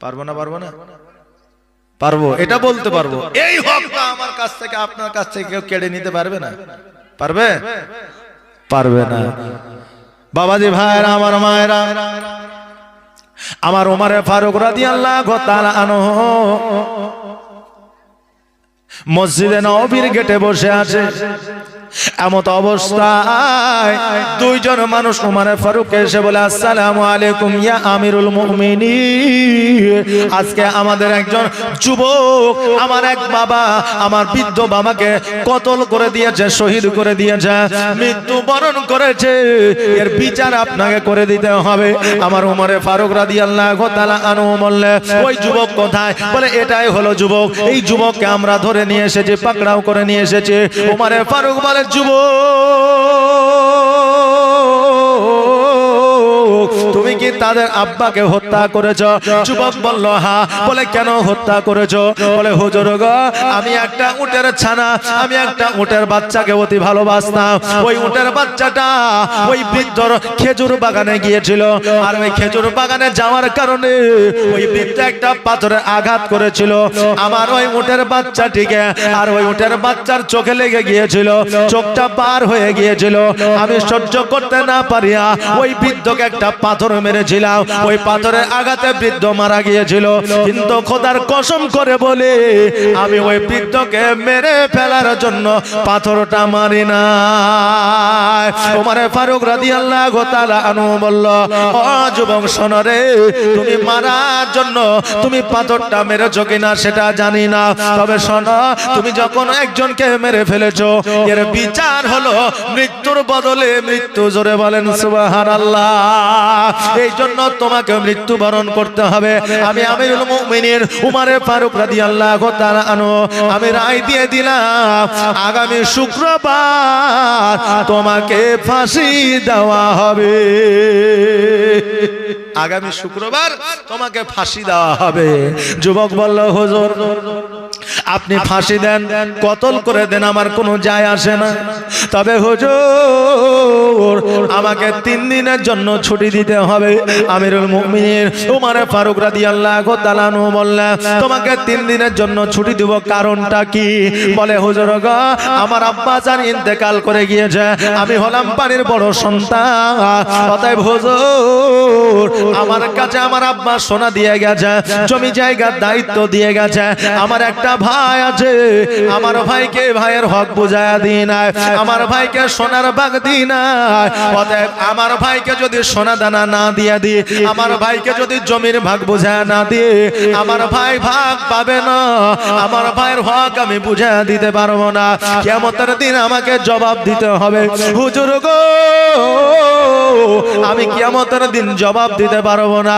পারব না পারব না? পারব এটা বলতে পারব। এই হকটা আমার কাছ থেকে আপনার কাছ থেকে কেউ কেড়ে নিতে পারবে না। পারবে? পারবে না। বাবাজি ভাইরা আমার মায়েরা আমার ওমারে ফারুক রাদি আল্লাহ আনো মসজিদে নবীর গেটে বসে আছে। এমত অবস্থায় দুইজন মানুষ উমারে ফারুক এসে বলে, আসসালামু আলাইকুম ইয়া আমিরুল মুমিনিন। আজকে আমাদের একজন যুবক, আমার এক বাবা, আমার বৃদ্ধ বাবাকে কতল করে দিয়েছে, শহীদ করে দিয়েছে, মৃত্যু বরণ করেছে। এর বিচার আপনাকে করে দিতে হবে। আমার উমরে ফারুক রাদিয়াল্লাহু তাআলা আনহু বললে, ওই যুবক কোথায়? বলে, এটাই হলো যুবক। এই যুবককে আমরা ধরে নিয়ে এসেছি, পাকড়াও করে নিয়ে এসেছি। উমরে ফারুক বলে যুবক। তাদের আব্বাকে হত্যা করেছ। যুবক বলল হ্যাঁ বলে, কেন হত্যা করেছ? বলে, হুজুর গো, আমি একটা উটের ছানা, আমি একটা উটের বাচ্চাকে অতি ভালোবাসতাম। ওই উটের বাচ্চাটা ওই বৃদ্ধর খেজুর বাগানে গিয়েছিল। আর ওই খেজুর বাগানে যাওয়ার কারণে ওই বৃদ্ধ একটা পাথরে আঘাত করেছিল। আমার ওই উটের বাচ্চাটিকে আর ওই উটের বাচ্চার চোখে লেগে গিয়েছিল। চোখটা পার হয়ে গিয়েছিল। আমি সহ্য করতে না পারিয়া ওই বৃদ্ধকে একটা পাথর মেরেছিলাম ওই পাথরের আঘাতে বৃদ্ধ মারা গিয়েছিল। কিন্তু খোদার কসম করে বলে আমি ওই বৃদ্ধকে মেরে ফেলার জন্য পাথরটা মারি না ওমারে ফারুক রাদি আল্লাহ গোতালা আনু বলল যুবক শোনরে তুমি মারার জন্য তুমি পাথরটা মেরেছো কিনা সেটা জানি না। তবে শোনো তুমি যখন একজনকে মেরে ফেলেছো এর বিচার হলো মৃত্যুর বদলে মৃত্যু জোরে বলেন সুবাহান আল্লাহ এই জন্য তোমাকে মৃত্যুবরণ করতে হবে। আমি আমিরুল মুমিনের উমারে ফারুক রাদিয়াল্লাহু তাআলা আনো আমি রায় দিয়ে দিলাম, আগামী শুক্রবার তোমাকে ফাঁসি দেওয়া হবে। আগামী শুক্রবার তোমাকে ফাঁসি দেওয়া হবে। যুবক বলল, হুজুর, আপনি ফাঁসি দেন, কতল করে দেন, আমার কোনো যায় আসে না। তবে হুজুর, আমাকে তিন দিনের জন্য ছুটি দিতে হবে। আমিরুল মুমিনিন উমারে ফারুক রাদিয়াল্লাহু তাআলা আনহু বললেন তোমাকে তিন দিনের জন্য ছুটি দিব কারণটা কি? বলে, হুজুর গো, আমার আব্বা জান ইন্তেকাল করে গিয়েছে। আমি হলাম বাড়ির বড় সন্তান। অতএব হুজুর আমার কাছে আমার আব্বা সোনা দিয়ে গেছে জমি জায়গার দায়িত্ব দিয়ে গেছে। আমার একটা ভাই আছে আমার ভাইকে ভাইয়ের হক বুঝায়া দিই নাই। আমার ভাইকে সোনার বাগ দিই নাই। অতএব আমার ভাইকে যদি সোনা দানা না দিয়ে দি আমার ভাইকে যদি জমির ভাগ বুঝায় না দিয়ে আমার ভাই ভাগ পাবে না। আমার ভাইয়ের হক আমি বুঝা দিতে পারব না। কেমতের দিন আমাকে জবাব দিতে হবে। হুজুর গো আমি কিয়ামতের দিন জবাব দিতে পারব না।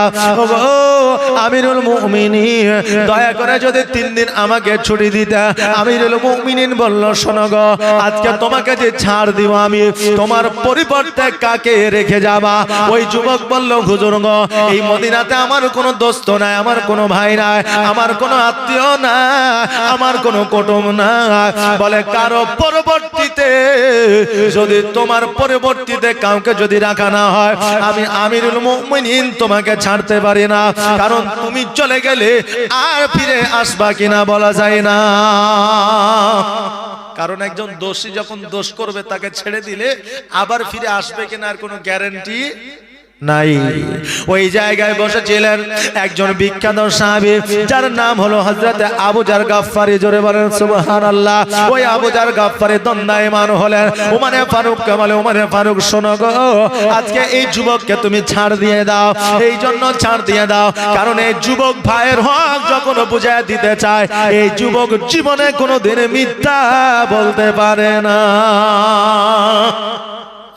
আমিরুল মুমিনিন, দয়া করে যদি তিন দিন আমাকে ছুটি দিতে। আমিরুল মুমিনিন বলল, শোনো গো, আজকে তোমাকে যে ছাড় দিব আমি, তোমার পরিবর্তে কাকে রেখে যাবা? ওই যুবক বলল, হুজুর এই মদিনাতে আমার কোনো দোস্ত নাই, আমার কোনো ভাই নাই, আমার কোনো আত্মীয় না আমার কোনো কুটুম না বলে, কারও পরবর্তীতে যদি তোমার পরবর্তীতে কাউকে যদি রাখা না হয়, আমি আমিরুল মুমিনিন তোমাকে ছাড়তে পারি না। কারণ তুমি চলে গেলে আর ফিরে আসবা কিনা বলা যায় না। কারণ একজন দোষী যখন দোষ করবে, তাকে ছেড়ে দিলে আবার ফিরে আসবে কিনা আর কোনো গ্যারান্টি নাই। ওই জায়গায় বসেছিলেন একজন বিখ্যাত সাহাবী, যার নাম হলো হযরত আবু জার গাফফারি। জোরে বলেন, সুবহানাল্লাহ। ওই আবু জার গাফফারি দণ্ডায়মান হলেন। উমারে ফারুক কামালে, উমারে ফারুক, শোনো গো, আজকে এই যুবককে তুমি ছাড় দিয়ে দাও। এই জন্য ছাড় দিয়ে দাও, কারণ এই যুবক ভাইয়ের হক যখন বুঝায় দিতে চায়, এই যুবক জীবনে কোনোদিন মিথ্যা বলতে পারে না।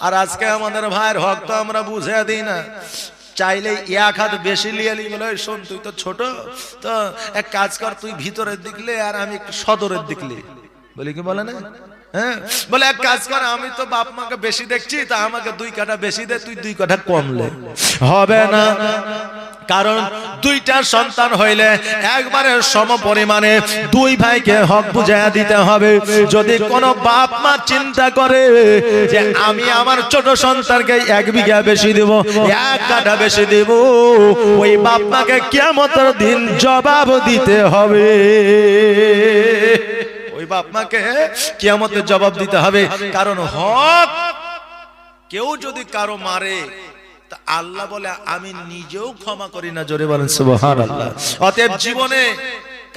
আর আজকে আমাদের ভাইয়ের হক তো আমরা বুঝে দিই না। চাইলে এক হাত বেশি নিয়ে নি বলে শোন, তুই তো ছোট, তো এক কাজ কর, তুই ভিতরের দিকলে আর আমি সদরের দিকলে বলি, কি বলে না? হ্যাঁ? বলে, এক কাজ কর, আমি তো বাপ মাকে বেশি দেখছি, তা আমাকে দুই কাঠা বেশি দে, তুই দুই কাঠা কমলে হবে না। কারণ দুইটা সন্তান হইলে একবারে সম পরিমাণে দুই ভাইকে হক বুঝাইয়া দিতে হবে। যদি কোনো বাপ মা চিন্তা করে যে আমি আমার ছোট সন্তানকে এক বিঘা বেশি দেব, এক কাঠা বেশি দেব, ওই বাপ মাকে কেমতের দিন জবাব দিতে হবে। ওই বাপ মাকে কিয়ামতের জবাব দিতে হবে। কারণ হক কেউ যদি কারও মারে তা আল্লাহ বলে আমি নিজেও ক্ষমা করি না জোরে বলেন সুবহানাল্লাহ। অতএব জীবনে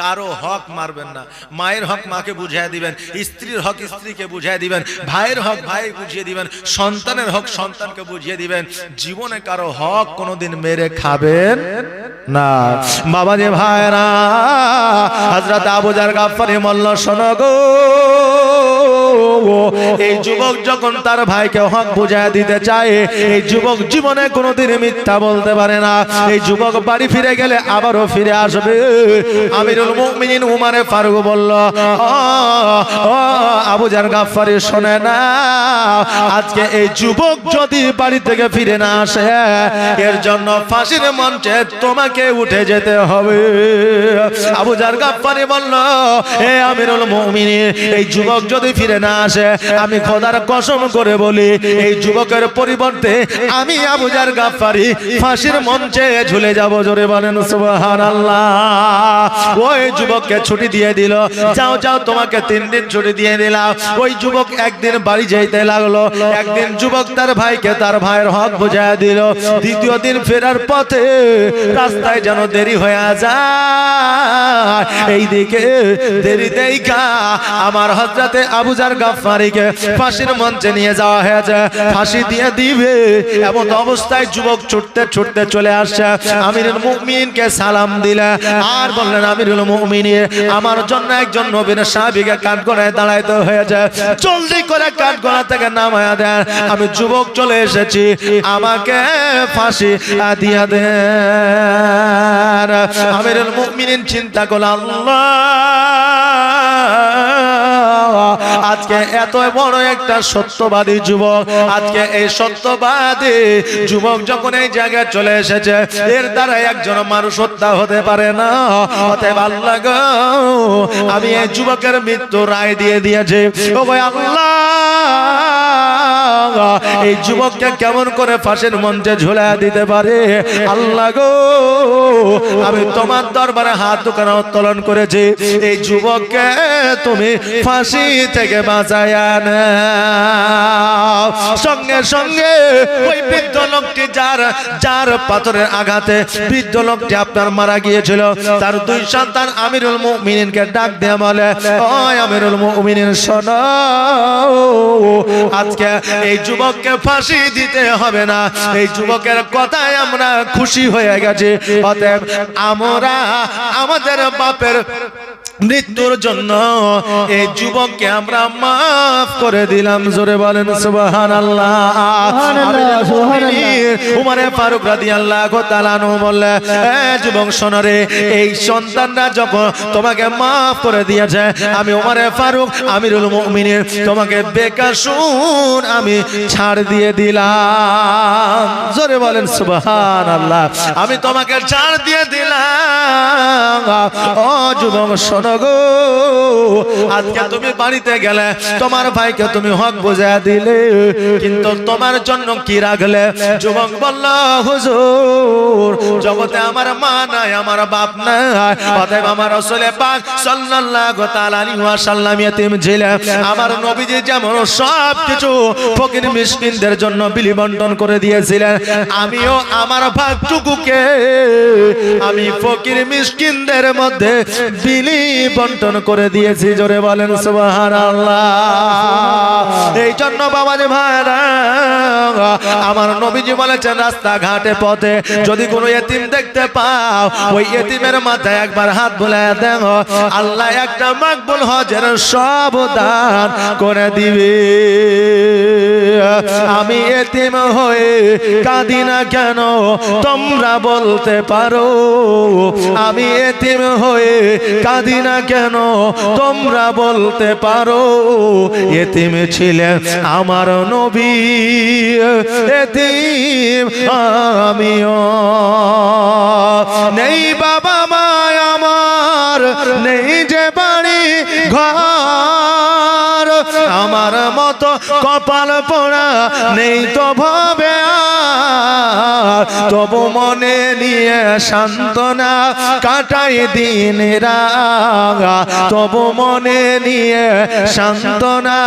কারও হক মারবেন না। মায়ের হক মাকে বুঝিয়ে দিবেন স্ত্রীর হক স্ত্রীকে বুঝিয়ে দিবেন ভাইয়ের হক ভাই বুঝিয়ে দিবেন সন্তানের হক সন্তানকে বুঝিয়ে দিবেন। জীবনে কারও হক কোনোদিন মেরে খাবেন না। বাবা যে ভাইরা হযরত আবু জার গাফফারি মোল্ল শোনো গো। এই যুবক যখন তার ভাইকে হক বুঝায় দিতে চায় এই যুবক জীবনে কোনোদিন মিথ্যা বলতে পারে না। এই যুবক বাড়ি ফিরে গেলে আবারও ফিরে আসবে। আমিরুল মুমিনিন উমারে ফারুক বলল "ও, ও আবু জার গাফফারি শোনে না। আজকে এই যুবক যদি বাড়ি থেকে ফিরে না আসে এর জন্য ফাঁসির মঞ্চে তোমাকে উঠে যেতে হবে। আবু জার গাফফারি বলল এ আমিরুল মুমিনিন এই যুবক যদি ফিরে না আসে আমি খোদার কসম করে বলি, এই যুবকের পরিবর্তে আমি আবু জার গাফফারি ফাঁসির মঞ্চে ঝুলে যাব, জোরে বলেন সুবহানাল্লাহ। ওই যুবককে ছুটি দিয়ে দিল, যাও যাও, তোমাকে তিন দিন ছুটি দিয়ে দিলাম। ওই যুবক একদিন বাড়ি যাইতে লাগল, একদিন যুবক তার ভাইকে তার ভাইয়ের হক বোঝায় দিল। দ্বিতীয় দিন ফেরার পথে রাস্তায় যেন দেরি হয়ে যায়। এইদিকে দেরি দেইকা আমার হজরতে আবুজার গাফারিকে ফাঁসির মঞ্চে নিয়ে যাওয়া হয়েছে। ফাঁসি দিয়ে দিবে। এমন অবস্থায় যুবক ছুটতে ছুটতে চলে আসছে। আমিরুল মুমিনকে সালাম দিলে। আর বললেন, আমিরুল মুমিন, আমার জন্য একজন নবীন সাহাবীকে কাঠগড়ায় দাঁড়াইতে হয়েছে। জলদি করে কাঠগড়া থেকে নামায়া দেন। আমি যুবক চলে এসেছি। আমাকে ফাঁসি দিয়া দেন। আমিরুল মুমিনিন চিন্তা করল, আল্লাহ! আজকে এত বড় একটা সত্যবাদী যুবক। আজকে এই সত্যবাদী যুবক যখন এই জায়গায় চলে এসেছে, এর দ্বারা একজন মানুষ হত্যা হতে পারে না। অতএব আল্লাহ আমি এই যুবকের মৃত্যু রায় দিয়ে দিয়েছি। ও ভাই আল্লাহ এই যুবককে কেমন করে ফাঁসির মঞ্চে ঝুলা দিতে পারে আল্লাহ গো, আমি তোমার দরবারে হাত দোকানে উত্তোলন করেছি এই যুবককে তুমি ফাঁসি থেকে বাঁচায়া। সঙ্গে সঙ্গে ওই বৃদ্ধ লোকটি যার যার পাথরের আঘাতে বৃদ্ধ লোকটি আপনার মারা গিয়েছিল, তার দুই সন্তান আমিরুল মুমিনিনকে ডাক দিয়ে বলে ও আমিরুল মুমিনিন, শোনো, আজকে এই যুবককে ফাঁসি দিতে হবে না। এই যুবকের কথায় আমরা খুশি হয়ে গেছি। অতএব আমরা আমাদের বাপের মৃত্যুর জন্য এই যুবককে আমরা মাফ করে দিলাম। জোরে বলেন সুবাহান আল্লাহ উমারে ফারুক রাদি আল্লাহ তালানু বললে "এ যুবক শোনরে এই সন্তানরা যখন তোমাকে মাফ করে দিয়েছে আমি উমারে ফারুক আমিরুল মুমিনের তোমাকে বেকার শুন আমি ছাড় দিয়ে দিলাম। জোরে বলেন সুবাহান আল্লাহ আমি তোমাকে ছাড় দিয়ে দিলাম। ও যুবক আজকে তুমি বাড়িতে গেলে তোমার ভাইকে তুমি হক দিলে, কিন্তু তোমার জন্য কি রাখলে? যুবক বলল, হুজুর, জগতে আমার মা নাই, আমার বাপ নাই, অতএব আমার রসুলে পাক সাল্লাল্লাহু তাআলা ছিলেন। আমার নবীজি যেমন সব কিছু ফকির মিসকিনদের জন্য বিলি বন্টন করে দিয়েছিলেন, আমিও আমার ভাগটুকুকে, আমি ফকির মিসকিনদের মধ্যে বিলি বন্টন করে দিয়েছি, জোরে বলেন সুবহানাল্লাহ। এই জন্য বাবা যে ভাইরা, আমার নবীজি বলেছেন রাস্তা ঘাটে পথে যদি কোনো এতিম দেখতে পাও, ওই এতিমের মাথায় একবার হাত বুলায় দেন আল্লাহ একটা মাকবুল হজের সব দান করে দিবে। আমি এতিম হয়ে কাঁদি না কেন, তোমরা বলতে পারো, আমি এতিম হয়ে কাঁদি না কেন তোমরা বলতে পারো, এতিম ছিলেন আমার নবী, এতিম আমিও। নেই বাবা মা আমার, নেই যে বাড়ি ঘর, আমার মতো কপাল পড়া নেই তো ভাবে তবু মনে নিয়ে সান্ত্বনা কাটাই দিন রাগা তবু মনে নিয়ে সান্ত্বনা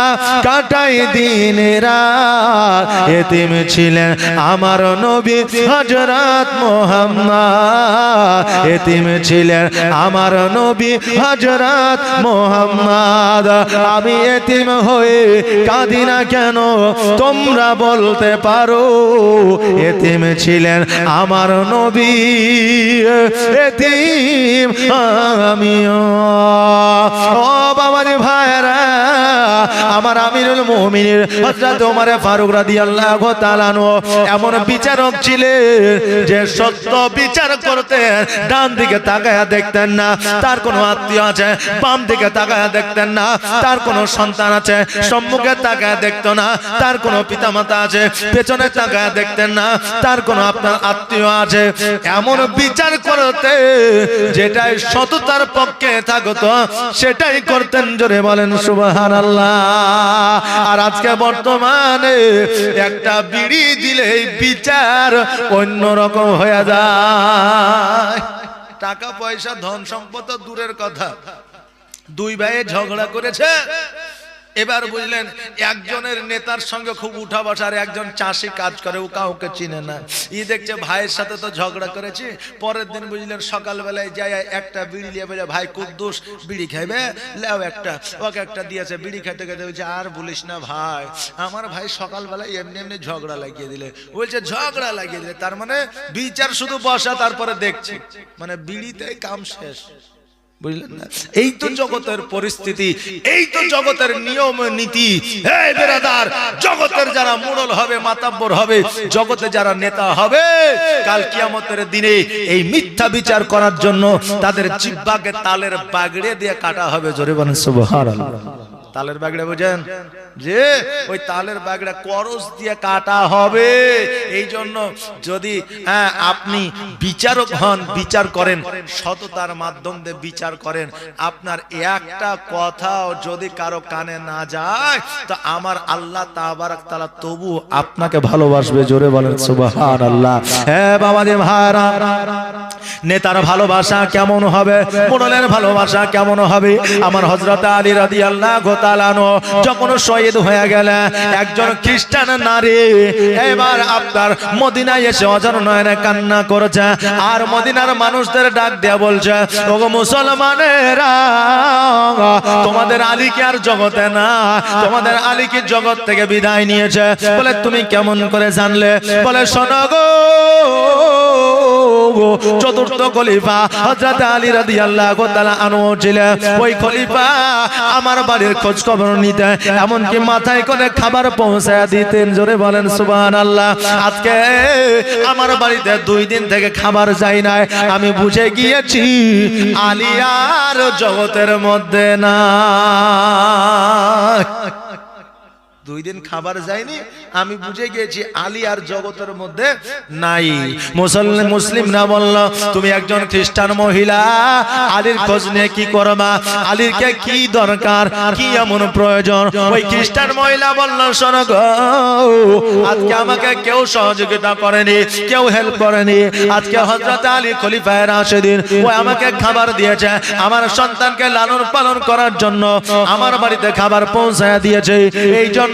কাটাই দিন রাত। এতিম ছিলেন আমার নবী হজরত মোহাম্মদ। এতিম ছিলেন আমার নবী হজরত মোহাম্মদ। আমি এতিম হয়ে কাঁদি না কেন? তোমরা বলতে পারো, এতিম ছিলেন আমার নবী, এতিম, আমিও। ও ভাইরা আমার আমিরুল মুমিনের হযরত ওমর ফারুক রাদিয়াল্লাহু তাআলা এমন বিচারক ছিলেন যে সত্য বিচার করতেন, ডান দিকে তাকায়া দেখতেন না, তার কোনো আত্মীয় আছে, বাম দিকে তাকায়া দেখতেন না, তার কোনো সন্তান আছে, সম্মুখে তাকায়া দেখতো না, তার কোনো পিতামাতা আছে, পেছনে তাকায়া দেখতেন না, তার কোনো আপনার আত্মীয় আছে, এমন বিচার করতে যেটাই সততার পক্ষে থাকতো, সেটাই করতেন জোরে বলেন সুবাহান আল্লাহ আর আজকে বর্তমানে একটা বিড়ি দিলে বিচার অন্য রকম হয়ে যায়। টাকা, পয়সা, ধন সম্পদ দূরের কথা। দুই ভাইয়ে ঝগড়া করেছে এবার বুঝলেন, একজনের নেতার সঙ্গে খুব উঠা বসার একজন চাষি কাজ করে, ও কাউকে চিনে না। ই দেখছে ভাইয়ের সাথে তো ঝগড়া করেছে, পরের দিন বুঝলেন সকালবেলায় যায় একটা বিড়ি নিয়ে বলে, ভাই, কুদ্দুস, বিড়ি খাইবে? লেও একটা, ওকে একটা দিয়েছে, বিড়ি খেতে খেতে বলছে, আর বলিস না ভাই, আমার ভাই সকালবেলায় এমনি এমনি ঝগড়া লাগিয়ে দিলে। বলছে, ঝগড়া লাগিয়ে দিলে? তার মানে বিচার শুধু বসা, তারপরে দেখছি। মানে বিড়িতেই কাম শেষ। বুঝলেন না? এই তো জগতের পরিস্থিতি, এই তো জগতের নিয়ম নীতি। বেরাদার, জগতের যারা মোড়ল হবে, মাতাব্বর হবে, জগতে যারা নেতা হবে, কাল কিয়ামতের দিনে এই মিথ্যা বিচার করার জন্য তাদের জিব্বাকে তালের বাগড়ে দিয়ে কাটা হবে। জোরে বলেন, সুবহানাল্লাহ। তালের বাগড়ে বুঝেন? যে ওই তালের বাগড়া করস দিয়ে কাটা হবে। এই জন্য যদি হ্যাঁ, আপনি বিচারক হন বিচার করেন সততার মাধ্যম দিয়ে বিচার করেন আপনার একটা কথাও যদি কারও কানে না যায় তো আমার আল্লাহ তাবারাক তালা তবু আপনাকে ভালোবাসবে জোরে বলেন সুবহানাল্লাহ। হ্যাঁ বাবাজি ভাইরা নেতার ভালোবাসা কেমন হবে? মোড়লের ভালোবাসা কেমন হবে? আমার হযরত আলী রাদিয়াল্লাহু তাআলা আনহু, যখন শহীদ হয়ে গেলেন, একজন খ্রিস্টান নারী, এবার আপনার মদিনায় এসে অজর নয়নে কান্না আর মদিনার মানুষদের ডাক বলছে, ওগো মুসলমানেরা, তোমাদের আলীকে আর জগতে না? তোমাদের আলীকে জগৎ থেকে বিদায় নিয়েছে? বলে, তুমি কেমন করে জানলে? বলে, শোনো চতুর্থ খলিফা হযরত আলী রাদিয়াল্লাহু তাআলা আনহু ছিলেন। ওই খলিফা আমার বাড়ির খোঁজ খবর নিতে এমনকি মাথায় করে খাবার পৌঁছায় দিতেন। জোরে বলেন, সুবহানাল্লাহ। আজকে আমার বাড়িতে দুই দিন থেকে খাবার যায় নাই। আমি বুঝে গিয়েছি আলিয়ার জগতের মধ্যে না দুই দিন খাবার যায়নি, আমি বুঝে গিয়েছি আলী আর জগতের মধ্যে নাই। মুসলিম মুসলিম না বলল, তুমি একজন খ্রিস্টান মহিলা, আলীর খোঁজ নিয়ে কি করবা আলীর কে কি দরকার? কি এমন প্রয়োজন? ওই খ্রিস্টান মহিলা বলল, শোনো আজকে আমাকে কেউ সহযোগিতা করেনি, কেউ হেল্প করেনি। আজকে হযরত আলী খলিফায়ে রাশিদিন, ও আমাকে খাবার দিয়েছে। আমার সন্তানকে লালন পালন করার জন্য আমার বাড়িতে খাবার পৌঁছায় দিয়েছে। এই জন্য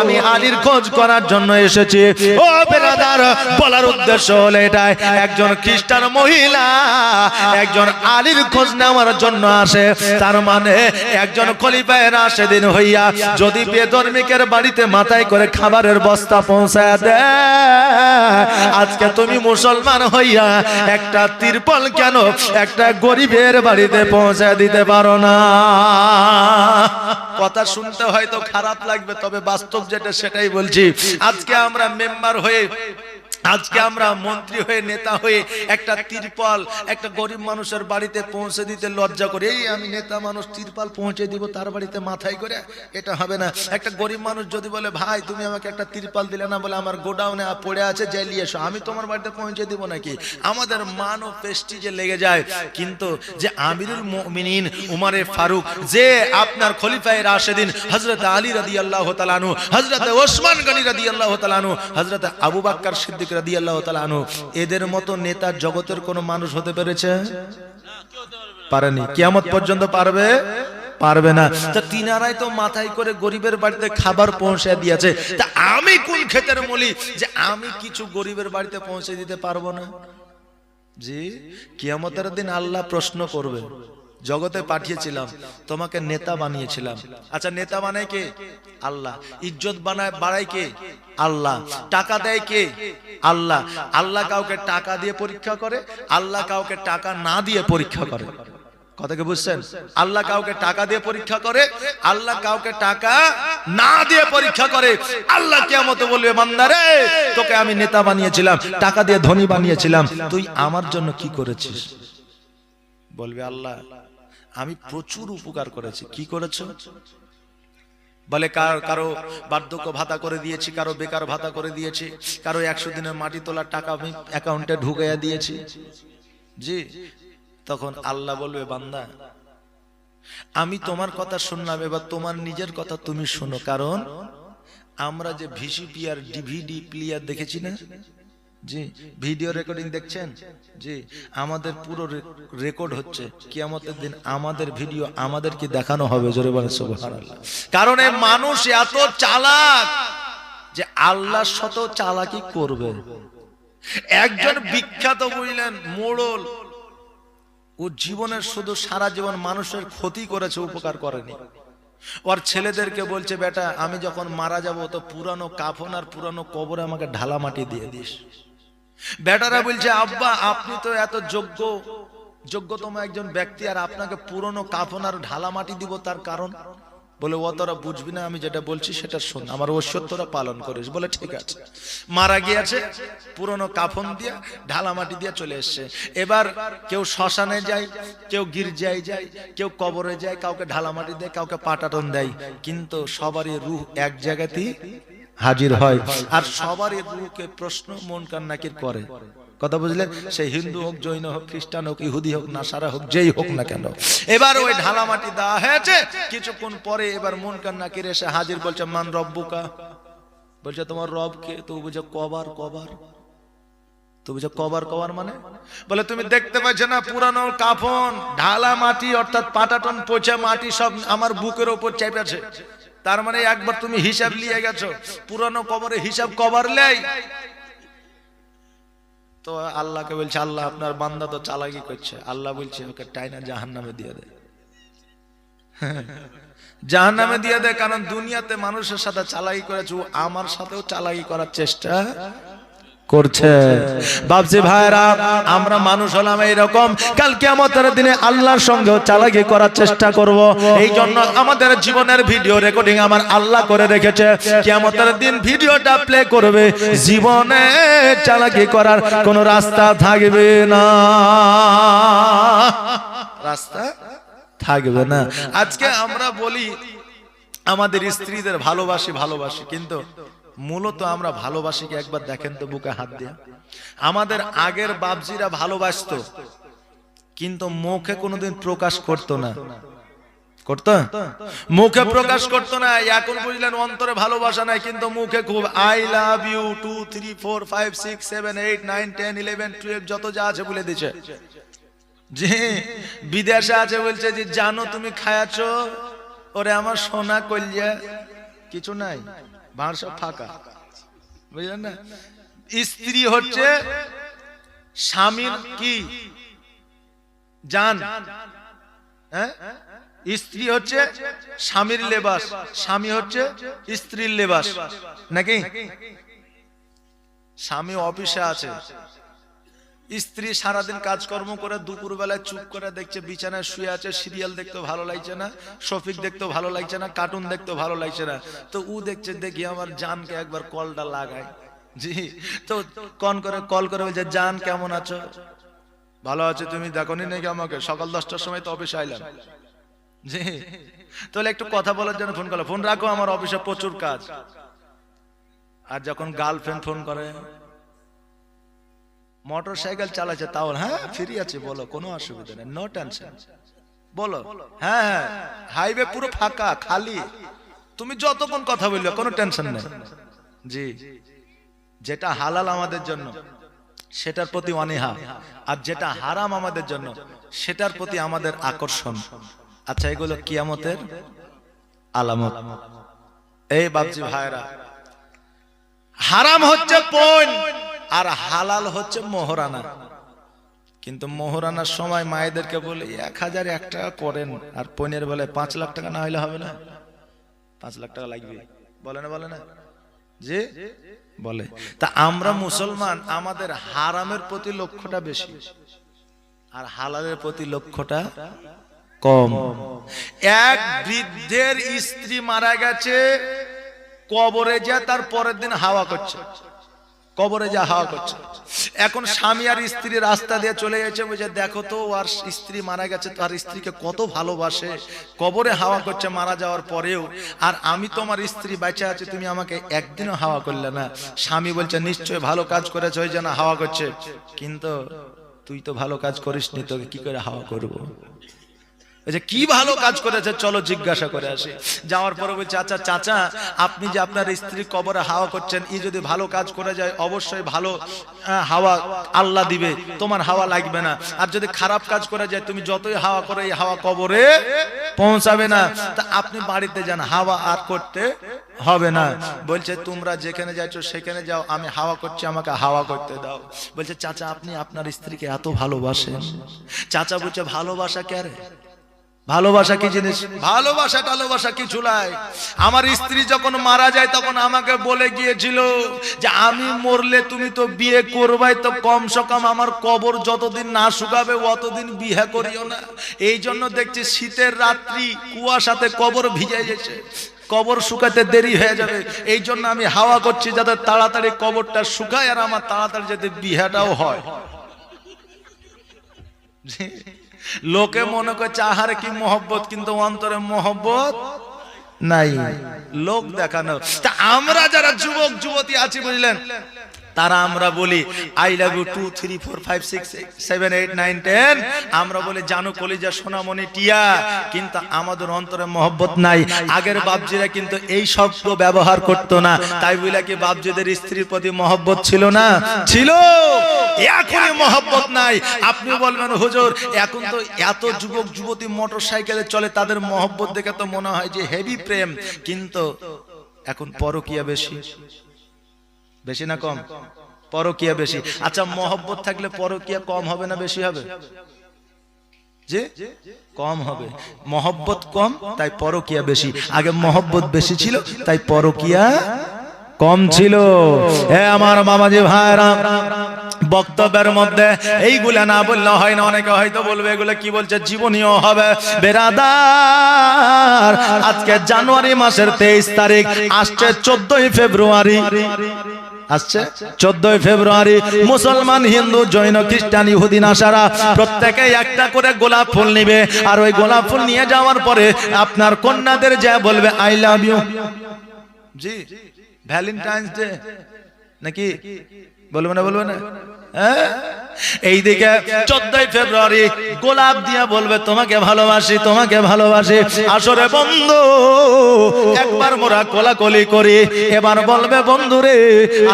আমি আলীর খোঁজ করার জন্য এসেছি। ও বেরাদার বলার উদ্দেশ্য হলো এটাই, একজন খ্রিস্টান মহিলা একজন আলীর খোঁজ নেওয়ার জন্য আসে। তার মানে একজন খলিফায় রাশেদিন হইয়া যদি বেধর্মিকের বাড়িতে মাথায় করে খাবারের বস্তা পৌঁছায় দেয়, আজকে তুমি মুসলমান হইয়া একটা তিরপল কেন একটা গরিবের বাড়িতে পৌঁছে দিতে পারো না? কথা শুনতে হয়তো খারাপ লাগবে তবে বাস্তব যেটা সেটাই বলছি। আজকে আমরা মেম্বার হয়ে আজকে আমরা মন্ত্রী হয়ে নেতা হয়ে একটা তিরপাল, একটা গরিব মানুষের বাড়িতে পৌঁছে দিতে লজ্জা করে। এই আমি নেতা মানুষ তিরপাল পৌঁছে দিব তার বাড়িতে মাথায় করে, এটা হবে না। একটা গরিব মানুষ যদি বলে, ভাই, তুমি আমাকে একটা তিরপাল দিলে না, বলে, আমার গোডাউনে পড়ে আছে জ্বালিয়ে এসো। আমি তোমার বাড়িতে পৌঁছে দিব নাকি? আমাদের মান ও পেস্টিজে লেগে যায়, কিন্তু যে আমিরুল মুমিনিন উমারে ফারুক, যে আপনার খলিফায়ে রাশেদিন, হযরত আলী রাদিয়াল্লাহু তাআলা আনহু, হযরত ওসমান গনি রাদিয়াল্লাহু তাআলা আনহু, হযরত আবু বকর সিদ্দিক তাআলা আনহু, এদের মতো নেতা জগতের কোনো মানুষ হতে পেরেছে? পারেনি। কিয়ামত পর্যন্ত পারবে? পারবে না। তা তিনারাই তো মাথায় করে গরিবের বাড়িতে খাবার পৌঁছে দিয়েছে। তা আমি কোন ক্ষেতের মলি যে আমি কিছু গরিবের বাড়িতে পৌঁছে দিতে পারব না? জি, কিয়ামতের দিন আল্লাহ প্রশ্ন করবে। জগতে পাঠিয়েছিলাম, তোমাকে নেতা বানিয়েছিলাম। আচ্ছা নেতা বানায় কে? আল্লাহ। ইজ্জত বানায়, বাড়ায় কে? আল্লাহ। টাকা দেয় কে? আল্লাহ। আল্লাহ কাউকে টাকা দিয়ে পরীক্ষা করে, আল্লাহ কাউকে টাকা না দিয়ে পরীক্ষা করে। কথা কি বুঝছেন? আল্লাহ কাউকে টাকা দিয়ে পরীক্ষা করে, আল্লাহ কাউকে টাকা না দিয়ে পরীক্ষা করে। আল্লাহ কেমন বলবে বান্দারে তোকে আমি নেতা বানিয়েছিলাম, টাকা দিয়ে ধনী বানিয়েছিলাম। তুই আমার জন্য কি করেছিস? বলবে, আল্লাহ আমি প্রচুর উপকার করেছি। কি করেছ? বলে কার কারও বার্ধক্য ভাতা করে দিয়েছি কারও বেকার ভাতা করে দিয়েছি কারও একশো দিনের মাটি তোলার টাকা আমি অ্যাকাউন্টে ঢুকাইয়া দিয়েছি। জি তখন আল্লাহ বলবে বান্দা আমি তোমার কথা শুনলাম এবার তোমার নিজের কথা তুমি শোনো। কারণ আমরা যে ভিসিপি আর ডিভিডি প্লেয়ার দেখেছি না? জি ভিডিও রেকর্ডিং দেখছেন? জি, আমাদের পুরো রেকর্ড হচ্ছে। কিয়ামতের দিন আমাদের ভিডিও আমাদেরকে দেখানো হবে, জোরে বলে সুবহানাল্লাহ। কারণ এই মানুষ এত চালাক যে আল্লাহর শত চালাকি করবে। একজন বিখ্যাত বুঝলেন মোড়ল, ও জীবনের শুধু সারা জীবন মানুষের ক্ষতি করেছে, উপকার করেনি। ওর ছেলেদেরকে বলছে, বেটা, আমি যখন মারা যাব, তো পুরানো কাফন আর পুরানো কবরে আমাকে ঢালা মাটি দিয়ে দিস। বেটারা বলছে আব্বা আপনি তো এত যোগ্য যোগ্যতম একজন ব্যক্তি আর আপনাকে পুরনো কাফন আর ঢালা মাটি দিব তার কারণ? বলে ও তোরা বুঝবি না আমি যেটা বলছি সেটা শোন আমার ঐশ্বর তোরা পালন করিস। বলে ঠিক আছে। মারা গিয়েছে পুরনো কাফন দিয়ে ঢালা মাটি দিয়ে চলে এসছে। এবার কেউ শ্মশানে যায় কেউ গির্জায় যায় কেউ কবরে যায় কাউকে ঢালা মাটি দেয় কাউকে পাটাটন দেয় কিন্তু সবারই রুহ এক জায়গাতেই হাজির হয়। আর সবারই রুহকে প্রশ্ন মন কান্নাকির করে। কথা বুঝলেন? সে হিন্দু হোক জৈন হোক খ্রিস্টান হোক ইহুদি হোক নাসারা হোক যেই হোক না কেন। এবার ওই ঢালা মাটি দেওয়া হয়েছে। কিছুক্ষণ পরে এবার মন কান্নাকির এসে হাজির বলছে মান রব্বুকা? বলছে তোমার রব কে তো বুঝে কবার কবার? তো বুঝে কবার কবার মানে? বলে তুমি দেখতে পাচ্ছ না পুরানো কাফন ঢালা মাটি অর্থাৎ পাটাটন পচা মাটি সব আমার বুকের ওপর চেপেছে। তার মানে একবার তুমি হিসাব নিয়ে গেছো। পুরানো কবরে হিসাব কবার লেই তো আল্লাহকে বলছে, আল্লাহ আপনার বান্দা তো চালাকি করছে। আল্লাহ বলছে, ওকে টাইনা জাহান নামে দিয়ে দে। জাহান নামে দিয়ে দেয় কারণ দুনিয়াতে মানুষের সাথে চালাকি করেছে আমার সাথেও চালাকি করার চেষ্টা করছে। বাবজি ভাইরা আমরা মানুষ হলাম এইরকম। কাল কিয়ামতের দিনে আল্লাহর সঙ্গেও চালাকি করার চেষ্টা করব। এই জন্য আমাদের জীবনের ভিডিও রেকর্ডিং আমার আল্লাহ করে রেখেছে। কিয়ামতের দিন ভিডিওটা প্লে করবে। জীবনে চালাকি করার কোনো রাস্তা থাকবে না। রাস্তা থাকবে না। আজকে আমরা বলি আমাদের স্ত্রীদের ভালোবাসি ভালোবাসি কিন্তু মূলত আমরা ভালোবাসি কি একবার দেখেন তো বুকে হাত দিয়ে। আমাদের আগের বাপজিরা ভালোবাসতো, কিন্তু মুখে কোনোদিন প্রকাশ করতো না। করতো? মুখে প্রকাশ করতো না, এখন বুঝলেন অন্তরে ভালোবাসা নাই, কিন্তু মুখে খুব I love you two three four five six seven eight nine ten eleven twelve যত যা আছে বলে দিছে যে বিদেশে আছে বলছে যে, জানো তুমি খায়াছো? ওরে আমার সোনা কলিয়া, কিছু নাই। বাঁড় সব ফাঁকা বুঝলেন না? স্ত্রী হচ্ছে স্বামীর কি? জান। হ্যাঁ? স্ত্রী হচ্ছে স্বামীর লেবাস। স্বামী হচ্ছে স্ত্রীর লেবাস। নাকি? স্বামী অফিসে আছে। স্ত্রী সারাদিন কাজকর্ম করে দুপুর বেলায় চুপ করে দেখছে, বিছানায় শুয়ে আছে, সিরিয়াল দেখতে ভালো লাগছে না, শফিক দেখতে ভালো লাগছে না, কার্টুন দেখতে ভালো লাগছে না। তো ও দেখছে, দেখি আমার জানকে একবার কলটা লাগায় জি, তো কন করে, কল করে বলছে, জান, কেমন আছো? ভালো আছো, তুমি দেখোনি নাকি আমাকে? সকাল দশটার সময় তো অফিসে আইলাম। জি, তাহলে একটু কথা বলার জন্য ফোন করল ফোন রাখো, আমার অফিসে প্রচুর কাজ। আর যখন গার্লফ্রেন্ড ফোন করে মোটর সাইকেল চালাচ্ছে তাও হ্যাঁ ফ্রি আছে বলো কোনো অসুবিধা নেই নো টেনশন বলো হ্যাঁ হ্যাঁ হাইওয়ে পুরো ফাঁকা খালি। তুমি যতক্ষণ কথা বলবে কোনো টেনশন নেই। জি যেটা হালাল আমাদের জন্য সেটার প্রতি অনীহা আর যেটা হারাম আমাদের জন্য সেটার প্রতি আমাদের আকর্ষণ। আচ্ছা এগুলো কিয়ামতের আলামত। এই বাবজি ভাইরা হারাম হচ্ছে পণ আর হালাল হচ্ছে মোহরানা। কিন্তু মোহরানার সময় মায়েদেরকে বলে, এক হাজার এক টাকা করেন, আর পনেরো বলে, পাঁচ লাখ টাকা না হলে হবে না। পাঁচ লাখ টাকা লাগবে। বলে না বলে না? যে বলে। তা আমরা মুসলমান, আমাদের হারামের প্রতি লক্ষ্যটা বেশি, আর হালালের প্রতি লক্ষ্যটা কম। এক বৃদ্ধের স্ত্রী মারা গেছে, কবরে যা তার পরের দিন হাওয়া করছে। কবরে যা হাওয়া করছে। এখন স্বামী আর স্ত্রী রাস্তা দিয়ে চলে গেছে বুঝে দেখো তো, আর স্ত্রী মারা গেছে তার স্ত্রীকে কত ভালোবাসে। কবরে হাওয়া করছে, মারা যাওয়ার পরেও, আর আমি তো আমার স্ত্রী বেঁচে আছে, তুমি আমাকে একদিনও হাওয়া করলে না। স্বামী বলছে নিশ্চয় ভালো কাজ করেছে ওই জন্য হাওয়া করছে। কিন্তু তুই তো ভালো কাজ করিস নি তোকে কি করে হাওয়া করব? যে কি ভালো কাজ করেছে, চলো জিজ্ঞাসা করে আসে। যাওয়ার পরে বলছে চাচা চাচা, আপনি যে আপনার স্ত্রী কবরে হাওয়া করছেন, ই যদি ভালো কাজ করে যায়, অবশ্যই ভালো হাওয়া আল্লাহ দিবে। তোমার হাওয়া লাগবে না। আর যদি খারাপ কাজ করে যায়, তুমি যতই হাওয়া করে, এই হাওয়া কবরে পৌঁছাবে না। তা আপনি বাড়িতে যান, হাওয়া আর করতে হবে না। বলছে, তোমরা যেখানে যাচ্ছ সেখানে যাও। আমি হাওয়া করছি, আমাকে হাওয়া করতে দাও। বলছে, চাচা, আপনি আপনার স্ত্রীকে এত ভালোবাসেন? চাচা বলছে, ভালোবাসা কে ভালোবাসা কি জিনিস? ভালোবাসা টালোবাসা কিছু নাই। আমার স্ত্রী যখন মারা যায় তখন আমাকে বলে গিয়েছিল যে আমি মরলে তুমি তো বিয়ে করবাই তো কম সকাম আমার কবর যতদিন না শুকাবে অতদিন বিয়ে করিও না। এই জন্য দেখছি শীতের রাত্রি কুয়াশাতে কবর ভিজে গেছে। কবর শুকাতে দেরি হয়ে যাবে। এই জন্য আমি হাওয়া করছি যাতে তাড়াতাড়ি কবরটা শুকায় আর আমার তাড়াতাড়ি যাতে বিহাটাও হয়। লোকে মনে করছে আহারে কি মহব্বত কিন্তু অন্তরে মহব্বত নাই। লোক দেখানো। তা আমরা যারা যুবক যুবতী আছি বুঝলেন? তারা আমরা বলি I love you two three four five six seven eight nine ten আমরা বলি, জানো, কলিজা, সোনামণি, টিয়া। কিন্তু আমাদের অন্তরে মহব্বত নাই। আগের বাপজিরা কিন্তু এই শব্দ ব্যবহার করতো না। তাই বলে কি বাপজিদের স্ত্রীর প্রতি মহব্বত ছিল না? ছিল। এখনই মহব্বত নাই। আপনি বলবেন, হুজুর, এখন তো এত যুবক, যুবতী মোটর সাইকেলে চলে, তাদের মহব্বত দেখে তো মনে হয় যে হেভি প্রেম। কিন্তু এখন পরকিয়া বেশি। বেশি না কম? পরকিয়া বেশি। আচ্ছা মহব্বত থাকলে পরকিয়া কম হবে না বেশি হবে? যে? কম হবে। মহব্বত কম, তাই পরকিয়া বেশি। আগে মহব্বত বেশি ছিল, তাই পরকিয়া কম ছিল। হে আমার মামাজি ভাইরা, বক্তব্যের মধ্যে এইগুলা না বললে হয় না, অনেকে হয়তো বলবে, এগুলো কি বলছে? জীবনীয় হবে। বেরাদার, আজকে জানুয়ারি মাসের তেইশ তারিখ, আসছে চোদ্দই ফেব্রুয়ারি। আসছে? চোদ্দই ফেব্রুয়ারি মুসলমান হিন্দু জৈন খ্রিস্টান ইহুদিন আসারা প্রত্যেকে একটা করে গোলাপ ফুল নিবে। আর ওই গোলাপ ফুল নিয়ে যাওয়ার পরে আপনার কন্যাদের যা বলবে I love you G Valentine's Day নাকি? বলবে না বলবে না? হ্যাঁ? এইদিকে চোদ্দই ফেব্রুয়ারি গোলাপ দিয়া বলবে, তোমাকে ভালোবাসি তোমাকে ভালোবাসি। আসরে বন্ধু, একবার মোরা কোলাকলি করি। এবার বলবে বন্ধু রে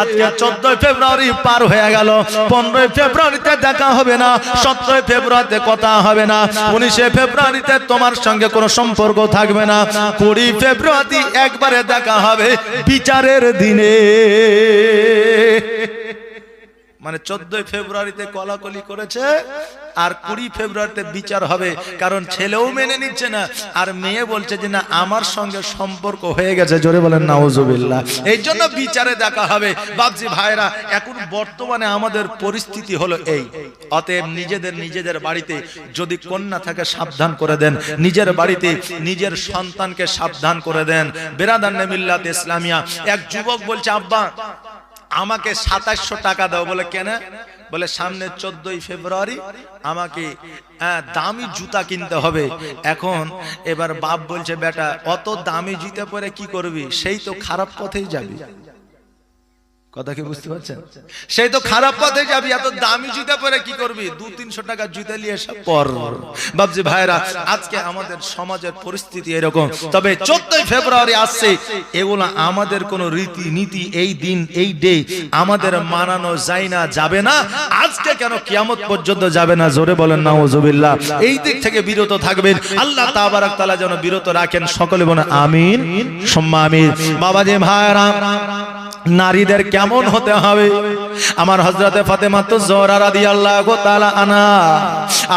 আজকে চোদ্দই ফেব্রুয়ারি পার হয়ে গেল। পনেরোই ফেব্রুয়ারিতে দেখা হবে না, সতেরোই ফেব্রুয়ারিতে কথা হবে না, উনিশে ফেব্রুয়ারিতে তোমার সঙ্গে কোনো সম্পর্ক থাকবে না। কুড়ি ফেব্রুয়ারি একবারে দেখা হবে বিচারের দিনে। মানে চোদ্দই ফেব্রুয়ারিতে কলাকলি করেছে আর কুড়ি ফেব্রুয়ারিতে বিচার হবে, কারণ ছেলেও মেনে নিচ্ছে না। আর মেয়ে বলছে যে, না, আমার সঙ্গে সম্পর্ক হয়ে গেছে। জোরে বলেন, নাউজুবিল্লাহ। এই জন্য বিচারে দেখা হবে। বাবজি ভাইরা, এখন বর্তমানে আমাদের পরিস্থিতি হলো এই। অতএব নিজেদের নিজেদের বাড়িতে যদি কন্যা থাকে, সাবধান করে দেন। নিজের বাড়িতে নিজের সন্তানকে সাবধান করে দেন। বেরাদান মিল্লাত ইসলামিয়া, এক যুবক বলছে, আব্বা আমাকে সাতাশশো টাকা দাও বলে কেন? বলে সামনে চোদ্দই ফেব্রুয়ারি আমাকে হ্যাঁ, দামি জুতা কিনতে হবে। এখন এবার বাপ বলছে বেটা অত দামি জুতা পরে কি করবি? সেই তো খারাপ পথেই যাবি। কথা কি বুঝতে পারছেন? সেই তো খারাপ পথে যাবি এত দামি জুতা পরে কি করবি? দু তিনশো টাকার জুতা নিয়ে সব পর। বাবজি ভাইরা আজকে আমাদের সমাজের পরিস্থিতি এরকম। তবে চোদ্দই ফেব্রুয়ারি আসছে। এগুলো আমাদের কোন রীতি নীতি এই দিন এই ডে আমাদের মানানো যায় না যাবে না। আজকে কেন কিয়ামত পর্যন্ত যাবে না? জোরে বলেন না ওজুবিল্লাহ এই দিক থেকে বিরত থাকবেন। আল্লাহ তাবারাক তালা যেন বিরত রাখেন সকলে বলেন আমিন। সম্মা আমিন বাবাজি ভাইরা। নারীদের কেমন হতে হবে? আমার হজরতে ফাতেমা তো জোহরা রাদিয়াল্লাহু তাআলা আনা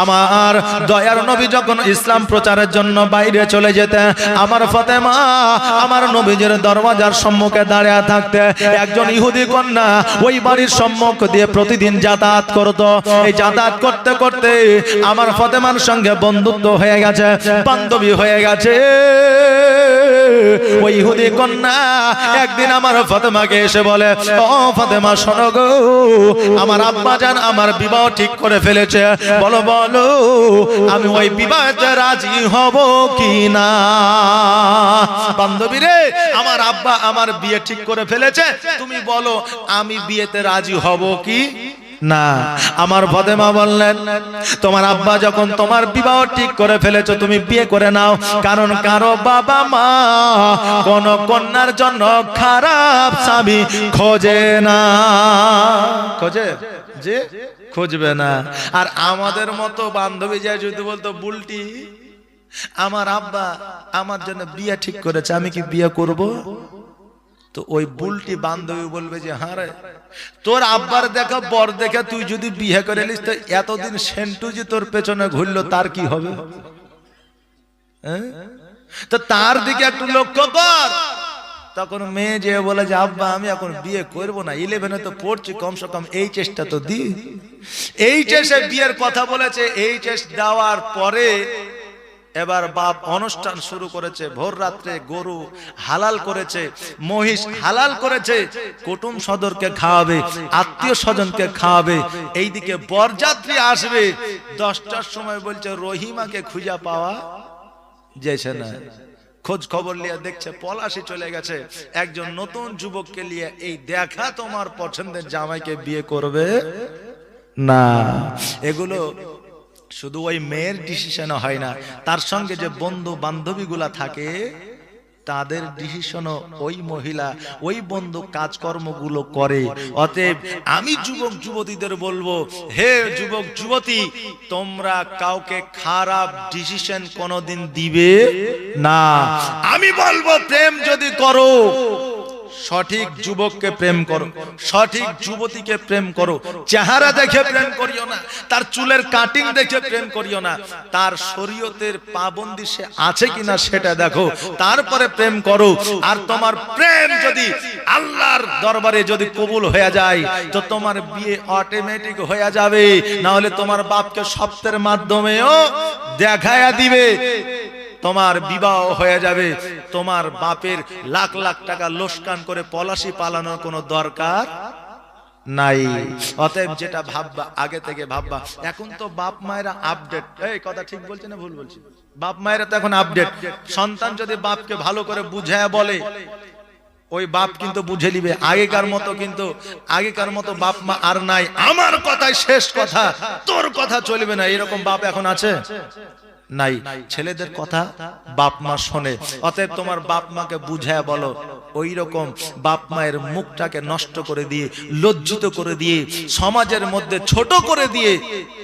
আমার দয়ার নবী যখন ইসলাম প্রচারের জন্য বাইরে চলে যেতে আমার ফাতেমা আমার নবীজির দরওয়াজার সম্মুখে দাঁড়িয়ে থাকতে, একজন ইহুদি কন্যা ওই বাড়ির সম্মুখ দিয়ে প্রতিদিন যাতায়াত করত। এই যাতায়াত করতে করতে আমার ফাতেমার সঙ্গে বন্ধুত্ব হয়ে গেছে, বান্ধবী হয়ে গেছে। ওই ইহুদি কন্যা একদিন আমার ফাতেমাকে এসে বলে, ও ফাতেমা, শোনো গো, আমার আব্বা জান আমার বিবাহ ঠিক করে ফেলেছে। বলো বলো, আমি ওই বিবাহতে রাজি হব কি না বান্ধবী রে, আমার আব্বা আমার বিয়ে ঠিক করে ফেলেছে। তুমি বলো, আমি বিয়েতে রাজি হব কি? না। আমার ফতেমা বললেন, তোমার আব্বা যখন তোমার বিবাহ ঠিক করে ফেলেছো, তুমি বিয়ে করে নাও। কারণ কারও বাবা মা কোন কন্যার জন্য খারাপ স্বামী খোঁজে না। খোঁজে? যে খুঁজবে না। আর আমাদের মতো বান্ধবী যায় যদি বলতো, বুলটি, আমার আব্বা আমার জন্য বিয়ে ঠিক করেছে, আমি কি বিয়ে করব? তো ওই বুলটি বান্ধবী বলবে যে হ্যাঁ রে তোর আব্বার দেখা বর দেখে তুই যদি বিয়ে করে নিস তো এতদিন সেন্টু যে তোর পেছনে ঘুরলো তার কি হবে? হ্যাঁ? তো তার দিকে একটু লক্ষ্য কর। তখন মেয়ে যে বলে যে আব্বা আমি এখন বিয়ে করব না ইলেভেনে তো পড়ছি কমসে কম এই চেষ্টা তো দি। এই চেষ্টা বিয়ের কথা বলেছে এই চেষ্টা দেওয়ার পরে এবার বাপ অনুষ্ঠান শুরু করেছে, ভোর রাত্রে গরু হালাল করেছে, মহিষ হালাল করেছে, কুটুম সদরকে খাওয়াবে, আত্মীয় স্বজনকে খাওয়াবে, এইদিকে বরযাত্রী আসবে। দশটার সময় বলছে, রহিমাকে খুঁজা পাওয়া যেছে না। খোঁজ খবর নিয়ে দেখছে, পলাশি চলে গেছে। একজন নতুন যুবককে নিয়ে, এই দেখা তোমার পছন্দের জামাইকে বিয়ে করবে? না। এগুলো শুধু ওই মেয়ের ডিসিশন হয় না, তার সঙ্গে যে বন্ধু বান্ধবীগুলা থাকে, তাদের ডিসিশনও ওই মহিলা, ওই বন্ধু কাজকর্মগুলো করে। অতএব আমি যুবক যুবতীদের বলব, হে যুবক যুবতী, তোমরা কাউকে খারাপ ডিসিশন কোনোদিন দিবে না। আমি বলব, প্রেম যদি করো সঠিক যুবককে প্রেম করো সঠিক যুবতীকে প্রেম করো চেহারা দেখে প্রেম করিও না তার চুলের কাটিং দেখে প্রেম করিও না তার শরীয়তের পাবন্দি সে আছে কিনা সেটা দেখো তারপরে প্রেম করো আর তোমার প্রেম যদি আল্লাহর দরবারে যদি কবুল হয়ে যায় তো তোমার বিয়ে অটোমেটিক হয়ে যাবে না হলে তোমার বাপকে সপ্তের মাধ্যমেও দেখায়া দিবে। তোমার বিবাহ হয়ে যাবে। তোমার বাপের লাখ লাখ টাকা লোসকান করে পলাশি পালানোর কোনো দরকার নাই। অতএব যেটা ভাববা, আগে থেকে ভাববা। এখন তো বাপ মায়েরা আপডেট এই কথা ঠিক বলছে না ভুল বলছি? বাপ মায়েরা তো এখন আপডেট সন্তান যদি বাপকে ভালো করে বুঝায় বলে, ওই বাপ কিন্তু বুঝে নিবে। আগেকার মতো কিন্তু, আগেকার মতো বাপ মা আর নাই। আমার কথাই শেষ কথা। তোর কথা চলবে না। এরকম বাপ এখন আছে? নাই। ছেলেদের কথা বাপ মা শোনে। অতএব তোমার বাপ মাকে বুঝায় বলো ওই রকম বাপ মায়ের মুখটাকে নষ্ট করে দিয়ে, লজ্জিত করে দিয়ে, সমাজের মধ্যে ছোট করে দিয়ে,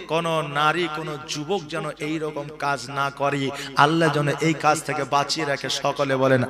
কোন নারী, কোন যুবক যেন এই রকম কাজ না করে। আল্লাহ যেন এই কাজ থেকে বাঁচিয়ে রাখে। সকলে বলেন